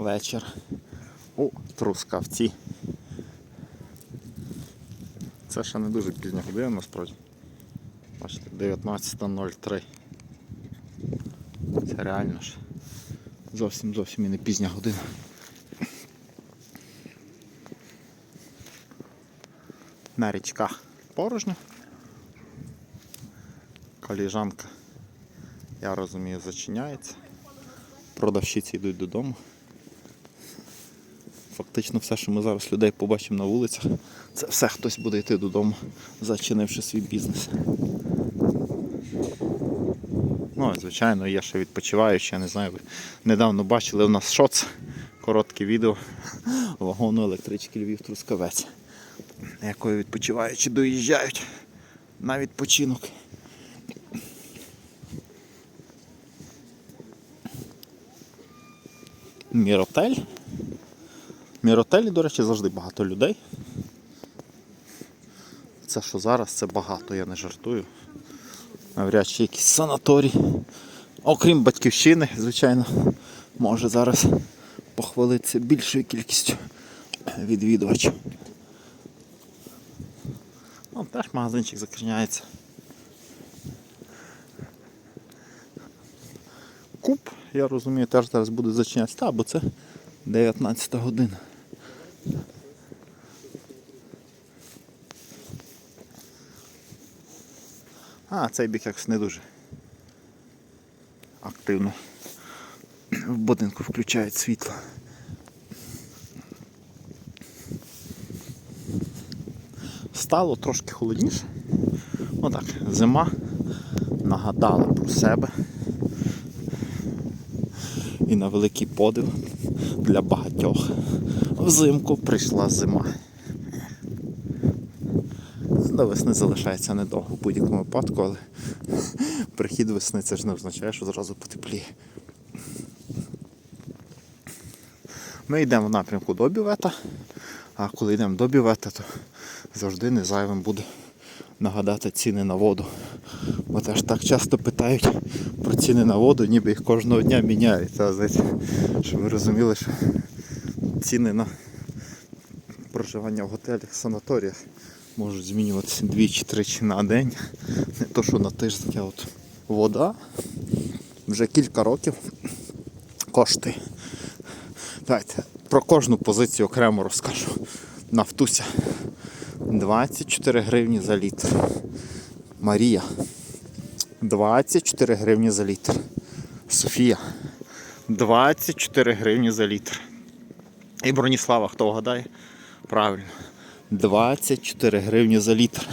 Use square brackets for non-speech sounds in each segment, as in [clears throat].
вечір у Трускавці. Це ще не дуже пізня година насправді. Бачите, 19.03. Це реально ж. Зовсім зовсім і не пізня година. На річках порожньо. Коліжанка, я розумію, зачиняється. Продавщиці йдуть додому. Фактично все, що ми зараз людей побачимо на вулицях, це все хтось буде йти додому, зачинивши свій бізнес. Ну, звичайно, є ще відпочиваючі, я не знаю, ви недавно бачили у нас шоц, коротке відео вагону електрички Львів Трускавець, якою відпочиваючі доїжджають на відпочинок. Міротель. Міротелі, до речі, завжди багато людей. Це що зараз, це багато, я не жартую. Навряд чи якийсь санаторій. Окрім батьківщини, звичайно, може зараз похвалитися більшою кількістю відвідувачів. Ну, теж магазинчик закриняється. Куб, я розумію, теж зараз буде зачинятися, та, бо це 19 година. А, цей бік якось не дуже активно в будинку включають світло. Стало трошки холодніше. Отак, зима нагадала про себе. І на великий подив для багатьох взимку прийшла зима. До весни залишається недовго в будь-якому випадку, але [laughs] прихід весни це ж не означає, що зразу потепліє. Ми йдемо в напрямку до бювета, а коли йдемо до бювета, то завжди не зайвим буде нагадати ціни на воду. Бо теж так часто питають про ціни на воду, ніби їх кожного дня міняють. Знаєте, щоб ви розуміли, що ціни на проживання в готелях, санаторіях можуть змінюватися двічі-тричі на день. Не то, що на тиждень, а от вода вже кілька років коштує. Давайте про кожну позицію окремо розкажу. Нафтуся 24 гривні за літр. Марія 24 гривні за літр. Софія 24 гривні за літр. І Броніслава, хто вгадає? Правильно. 24 гривні за літр.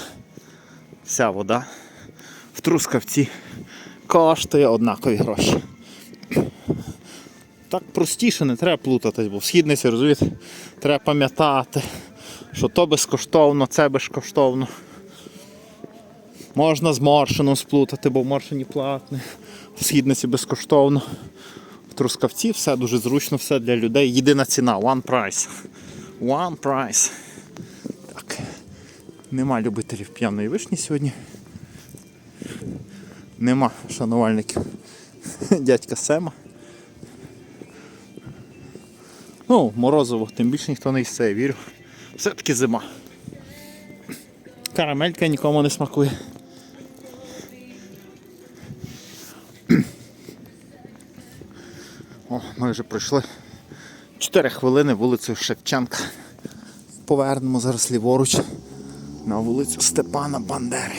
Вся вода в трускавці коштує однакові гроші. Так простіше не треба плутатись, бо в східниці, розумієте, треба пам'ятати, що то безкоштовно, це безкоштовно. Можна з Моршином сплутати, бо в Моршині платне, в східниці безкоштовно. В Трускавці все дуже зручно, все для людей. Єдина ціна, one price. One price. Нема любителів п'яної вишні сьогодні. Нема шанувальників дядька Сема. Ну, морозиво тим більше ніхто не їсте, я вірю. Все-таки зима. Карамелька нікому не смакує. О, ми вже пройшли 4 хвилини вулицею Шевченка. Повернемо зараз ліворуч на вулицю Степана Бандери.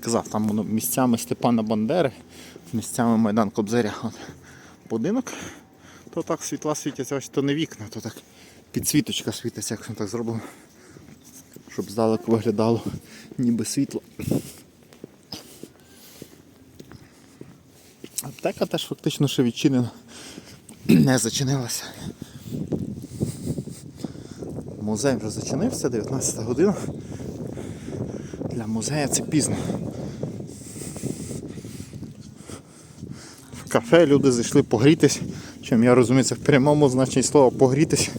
Казав, там воно місцями Степана Бандери, місцями Майдан Кобзаря. От будинок, то так світла світяться, ось то не вікна, то так підсвіточка світиться, як так зроблено. Щоб здалеку виглядало ніби світло. Аптека теж фактично ще відчинена, [clears throat] не зачинилася. Музей вже зачинився, 19 година. Для музею це пізно. В кафе люди зайшли погрітись, чим я розумію, це в прямому значенні слова погрітись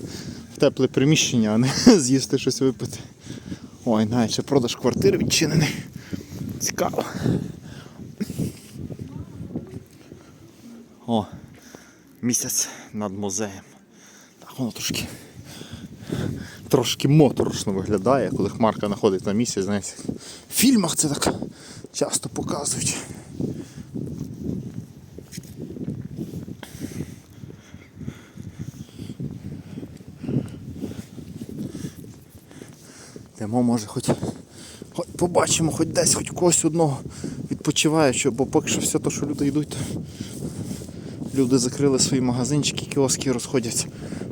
в тепле приміщення, а не [laughs] з'їсти щось випити. Ой, навіть ще продаж квартири відчинений. Цікаво. О, місяць над музеєм. Так воно трошки. Трошки моторошно виглядає, коли хмарка знаходить на місці, знаєте, в фільмах це так часто показують. Йдемо, може, хоч, хоч побачимо, хоч десь, хоч когось одного відпочиваючого, бо поки що все те, що люди йдуть, люди закрили свої магазинчики, кіоски розходяться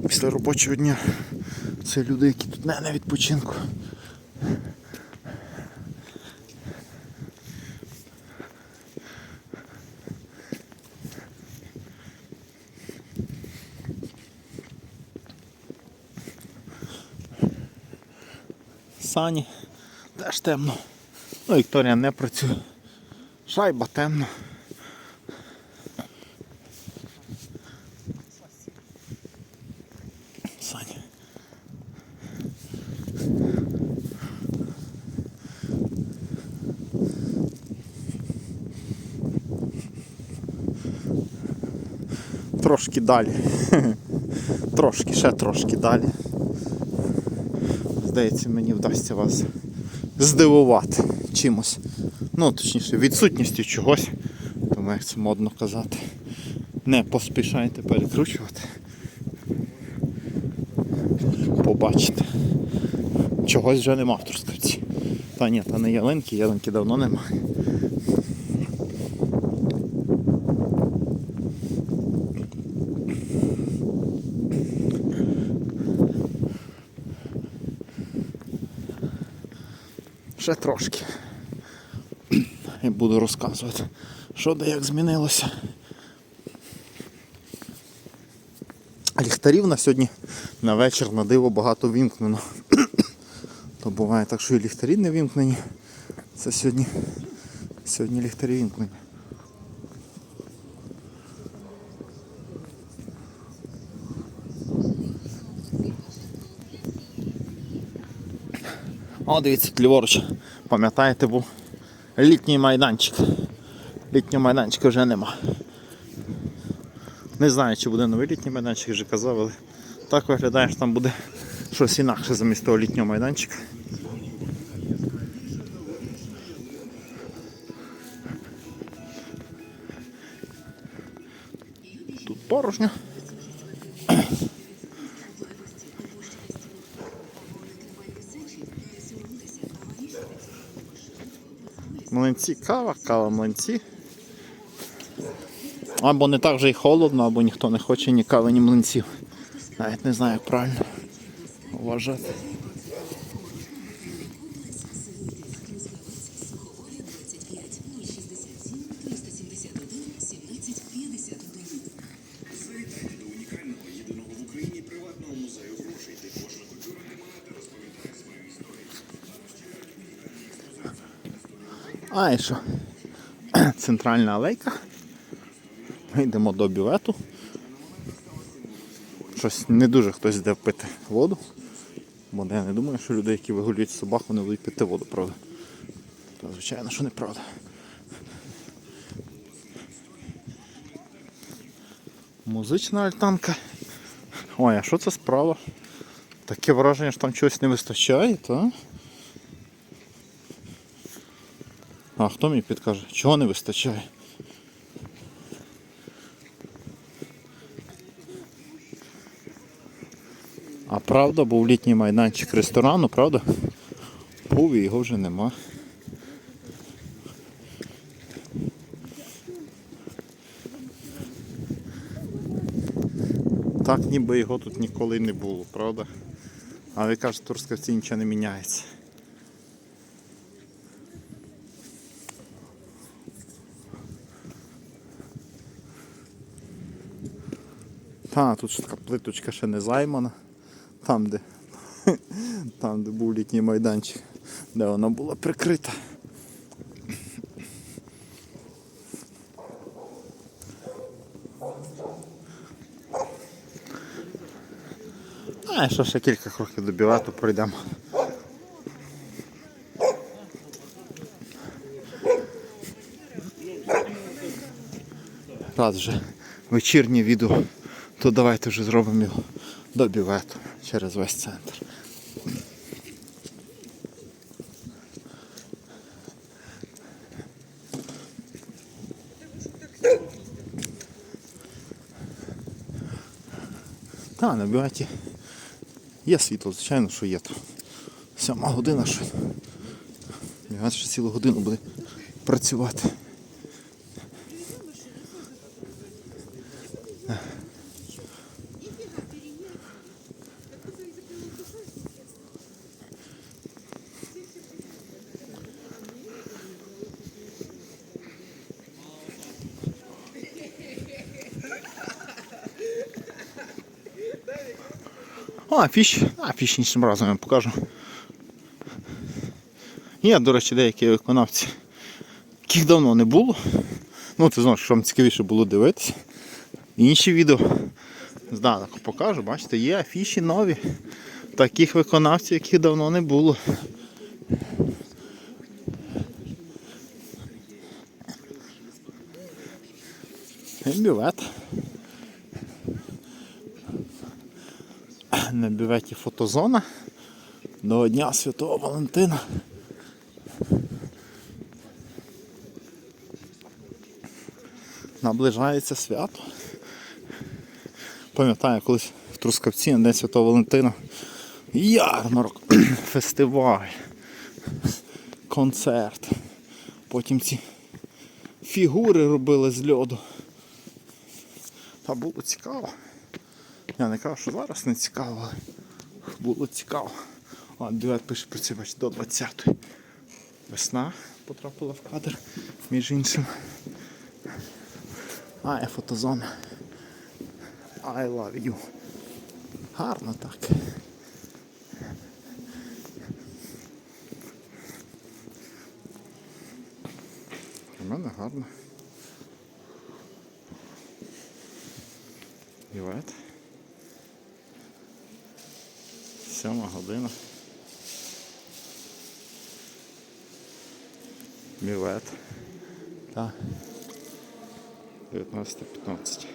після робочого дня. Це люди, які тут не на відпочинку. Сані теж темно. Ну, Вікторія не працює. Шайба темно. Трошки далі. [laughs] Трошки, ще трошки далі. Здається, мені вдасться вас здивувати чимось. Ну, точніше, відсутністю чогось. Тому як це модно казати. Не поспішайте перекручувати. Побачите. Чогось вже нема в Трускавці. Та ні, та не ялинки, ялинки давно немає. Ще трошки. І буду розказувати, що де як змінилося. Ліхтарів на сьогодні на вечір на диво багато вімкнено. То буває так, що і ліхтарі не вімкнені. Це сьогодні, сьогодні ліхтарі вімкнені. О, дивіться, ліворуч. Пам'ятаєте, був літній майданчик. Літнього майданчика вже нема. Не знаю, чи буде новий літній майданчик, вже казав, але так виглядає, що там буде щось інакше замість того літнього майданчика. Тут порожньо. Млинці, кава, кава, млинці. Або не так вже й холодно, або ніхто не хоче ні кави, ні млинців. Навіть не знаю, як правильно вважати. А і що? [clears throat] Центральна алейка. Ми йдемо до бювету. Щось не дуже хтось йде пити воду. Бо я не думаю, що люди, які вигулюють собак, вони будуть пити воду, правда. Та, звичайно, що неправда. Музична альтанка. Ой, а що це справа? Таке враження, що там чогось не вистачає, та? А хто мені підкаже? Чого не вистачає? А правда, був літній майданчик ресторану, правда? Був і його вже нема. Так ніби його тут ніколи не було, правда? А ви кажете, в нічого не міняється. Та, тут така плиточка ще не займана. Там, де, [laughs] там, де був літній майданчик, де вона була прикрита. А, що ще кілька кроків до бювету пройдемо. Раз вже вечірнє відео, то давайте вже зробимо його до бювету через весь центр. Та, на бюветі є світло, звичайно, що є там. Сьома година що. Бювет ще цілу годину буде працювати. О, афіш. Афіш іншим разом я вам покажу. Є, до речі, деякі виконавці, яких давно не було. Ну, ти знаєш, що вам цікавіше було дивитися. Інші відео. Здалеку покажу, бачите, є афіші нові. Таких виконавців, яких давно не було. Бювет. На бюветі фотозона до Дня Святого Валентина. Наближається свято. Пам'ятаю, колись в Трускавці на День Святого Валентина. Ярмарок, [clears throat] фестиваль, концерт. Потім ці фігури робили з льоду. Та було цікаво. Я не кажу, що зараз не цікаво, але було цікаво. А, дует пише бачите, до 20-ї. Весна потрапила в кадр, між іншим. А, є фотозона. I love you. Гарно так. У мене гарно. Бівет. Сьома година. Бівет. Так. 19.15.